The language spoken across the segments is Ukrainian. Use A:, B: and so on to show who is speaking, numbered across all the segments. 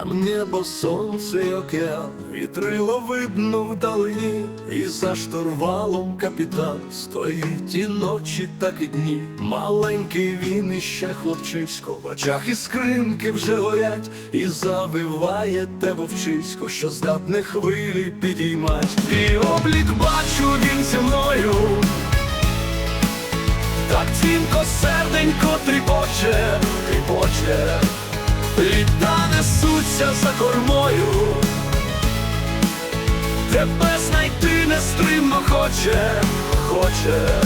A: Там небо, сонце і океан, вітрило видно вдалині, і за штурвалом капітан стоїть і ночі, так і дні. Маленький він іще хлопчисько, в очах іскринки вже горять, і завиває те вовчисько, що здатне хвилі підіймать. І облік бачу він зі мною. Так дзвінко серденько тріпоче, тріпоче, літа несуться за кормою, тебе знайти нестримно хоче, хоче.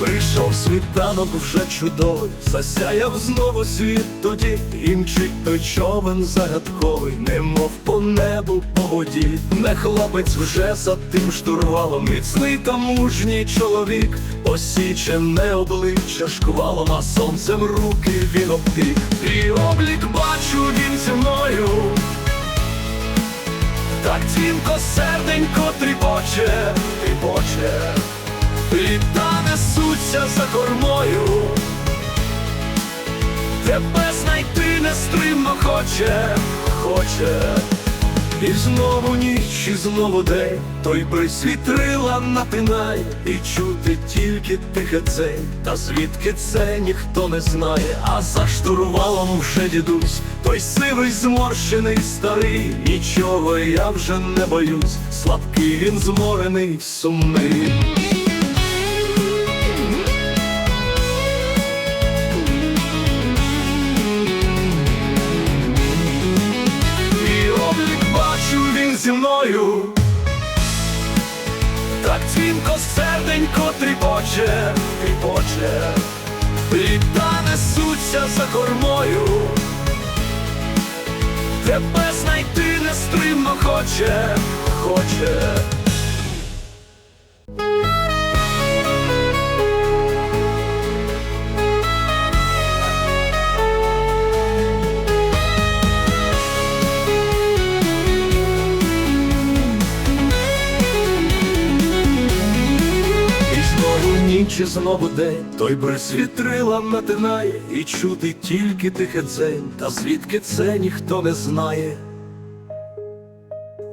A: Прийшов світанок вже чудовий, засяяв знову світ тоді, і той човен загадковий, немов по небу по воді. Не хлопець вже за тим штурвалом, міцний та мужній чоловік, посічене обличчя шквалом, а сонцем руки він обпік. І облік бачу серденько тріпоче, тріпоче, літа несуться за кормою, тебе знайти нестримно хоче, хоче. І знову ніч, і знову день, той присвітрила напинає, і чути тільки тихе цей, та звідки це ніхто не знає, а за штурвалом вже дідусь, той сивий зморщений старий, нічого я вже не боюсь, слабкий він зморений, сумний. Зі мною, так дзвінко серденько тріпоче, тріпоче, літа несуться за кормою, тебе знайти нестримно хоче, хоче. І знову день, той присвітрила натинає, і чути тільки тихе дзень, та звідки це ніхто не знає.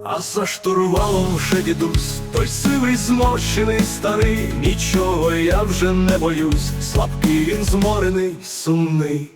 A: А за штурвалом вже дідусь, той сивий зморщений старий, нічого я вже не боюсь, слабкий він зморений, сумний.